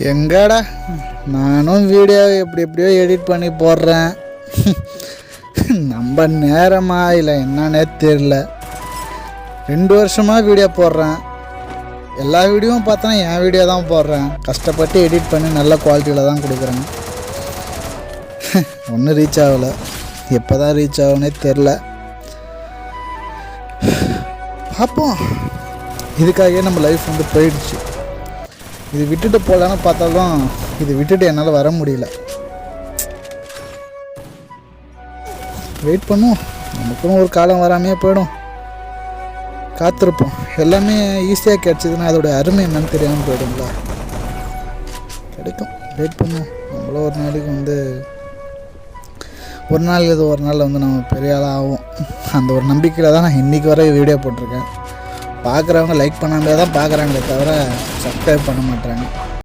எங்கடா? நானும் வீடியோ எப்படி எப்படியோ எடிட் பண்ணி போடுறேன். நம்ம நேரமா இல்லை என்னன்னே தெரில ரெண்டு வருஷமாக வீடியோ போடுறேன். எல்லா வீடியோவும் பார்த்தா என் வீடியோ தான் போடுறேன். கஷ்டப்பட்டு எடிட் பண்ணி நல்ல குவாலிட்டியில் தான் கொடுக்குறேன். ஒன்றும் ரீச் ஆகலை. எப்போ தான் ரீச் ஆகும்னே தெரில பார்ப்போம். இதுக்காகவே நம்ம லைஃப் வந்து போயிடுச்சு. இது விட்டுட்டு போகலான்னு பார்த்தாலும் இது விட்டுட்டு என்னால் வர முடியல. வெயிட் பண்ணுவோம். நமக்கும் ஒரு காலம் வராமையே போயிடும். காத்திருப்போம். எல்லாமே ஈஸியாக கிடச்சிதுன்னா அதோடய அருமை என்னன்னு தெரியாமல் போயிடும்ல. கிடைக்கும். வெயிட் பண்ணுவோம். நம்மளும் ஒரு நாளைக்கு வந்து ஒரு நாள் இது ஒரு நாள் வந்து நம்ம பெரிய ஆளாக ஆகும் அந்த ஒரு நம்பிக்கையில் தான் நான் இன்றைக்கி வரை வீடியோ போட்டிருக்கேன். பார்க்குறவங்க லைக் பண்ணாமே தான் பார்க்குறாங்களே தவிர சப்ஸ்கிரைப் பண்ண மாட்டாங்க